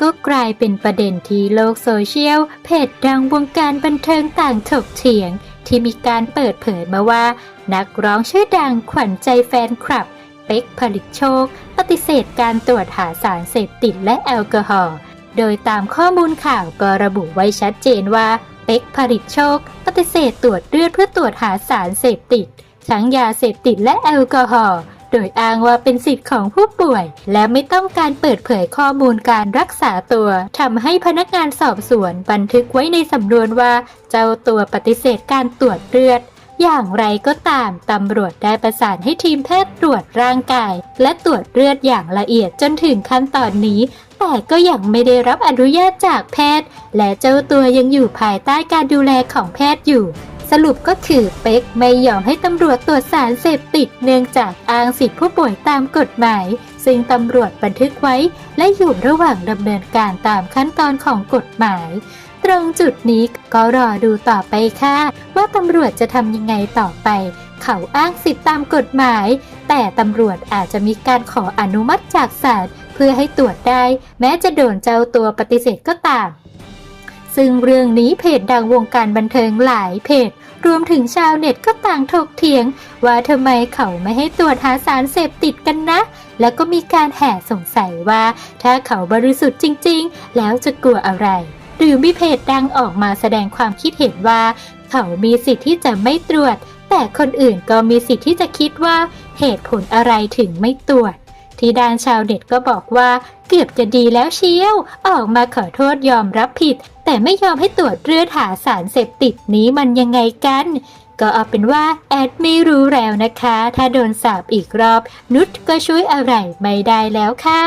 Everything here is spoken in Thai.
ก็กลายเป็นประเด็นที่โลกโซเชียล เพจดังวงการบันเทิงต่างถกเถียง ที่มีการเปิดเผยมาว่า นักร้องชื่อดังขวัญใจแฟนคลับ เป็กผลิตโชค ปฏิเสธการตรวจหาสารเสพติดและแอลกอฮอล์โดยตามข้อมูลข่าวก็ระบุไว้ชัดเจนว่า เป็กผลิตโชค ปฏิเสธตรวจเลือดเพื่อตรวจหาสารเสพติดทั้งยาเสพติดและแอลกอฮอล์ โดยอ้างว่าเป็นสิทธิ์ของผู้ป่วย และไม่ต้องการเปิดเผยข้อมูลการรักษาตัวทำให้พนักงานสอบสวนบันทึกไว้ในสำนวนว่าเจ้าตัวปฏิเสธการตรวจเลือดอย่างไรก็ตาม ตำรวจได้ประสานให้ทีมแพทย์ตรวจร่างกาย และตรวจเลือดอย่างละเอียดจนถึงขั้นตอนนี้ แต่ก็ยังไม่ได้รับอนุญาตจากแพทย์ และเจ้าตัวยังอยู่ภายใต้การดูแลของแพทย์อยู่ สรุปก็คือเป็กไม่ยอมให้ตำรวจตรวจสารเสพติดเนื่องจากอ้างสิทธิผู้ป่วยตามกฎหมาย ซึ่งตำรวจบันทึกไว้และอยู่ระหว่างดำเนินการตามขั้นตอนของกฎหมาย ตรงจุดนี้ก็รอดูต่อไปค่ะ ว่าตำรวจจะทำยังไงต่อไป เขาอ้างสิทธิตามกฎหมาย แต่ตำรวจอาจจะมีการขออนุมัติจากศาลเพื่อให้ตรวจได้ แม้จะโดนเจ้าตัวปฏิเสธก็ตาม ซึ่งเรื่องนี้เพจดังวงการบันเทิงหลายเพจ รวมถึงชาวเน็ตก็ต่างถกเถียง ว่าทำไมเขาไม่ให้ตรวจหาสารเสพติดกันนะ แล้วก็มีการแห่สงสัยว่า ถ้าเขาบริสุทธิ์จริง ๆ แล้วจะกลัวอะไร หรือมีเพจดังออกมาแสดงความคิดเห็นว่า เขามีสิทธิ์ที่จะไม่ตรวจ แต่คนอื่นก็มีสิทธิ์ที่จะคิดว่า เหตุผลอะไรถึงไม่ตรวจที่ด้านชาวเน็ตก็บอกว่า เกือบจะดีแล้วเชียว ออกมาขอโทษยอมรับผิด แต่ไม่ยอมให้ตรวจเลือดหาสารเสพติดนี้มันยังไงกัน ก็เอาเป็นว่าแอดไม่รู้แล้วนะคะ ถ้าโดนสาบอีกรอบ นุชก็ช่วยอะไรไม่ได้แล้วค่ะ